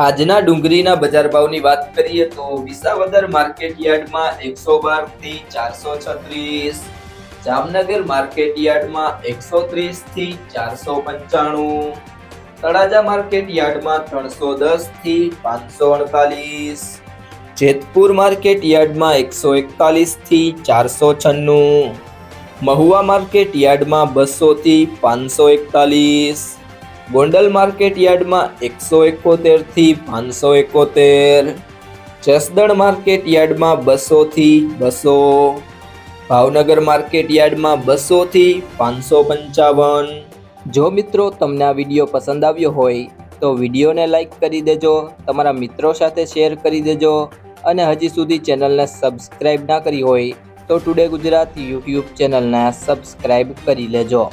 આજના ડુંગળીના બજાર ભાવની વાત કરીએ તો વિસાવદર માર્કેટ યાર્ડમાં એકસો બારથી ચારસો છત્રીસ, જામનગર માર્કેટ યાર્ડમાં એકસો ત્રીસથી ચારસો પંચાણું, તળાજા માર્કેટ યાર્ડમાં ત્રણસો દસથી પાંચસો અડતાલીસ, જેતપુર માર્કેટ યાર્ડમાં એકસો એકતાલીસથી ચારસો છન્નું, મહુવા માર્કેટ યાર્ડમાં બસો થી પાંચસો એકતાલીસ ગોંડલ માર્કેટ યાર્ડમાં એકસો એકોતેરથી પાંચસો એકોતેર. જસદણ માર્કેટ યાર્ડમાં બસોથી બસો. ભાવનગર માર્કેટ યાર્ડમાં બસોથી પાંચસો પંચાવન. જો મિત્રો તમને આ વીડિયો પસંદ આવ્યો હોય, તો વિડીયોને લાઈક કરી દેજો, તમારા મિત્રો સાથે શેર કરી દેજો અને હજી સુધી ચેનલને સબસ્ક્રાઈબ ના કરી હોય, તો ટુડે ગુજરાત યુટ્યુબ ચેનલને સબસ્ક્રાઈબ કરી લેજો.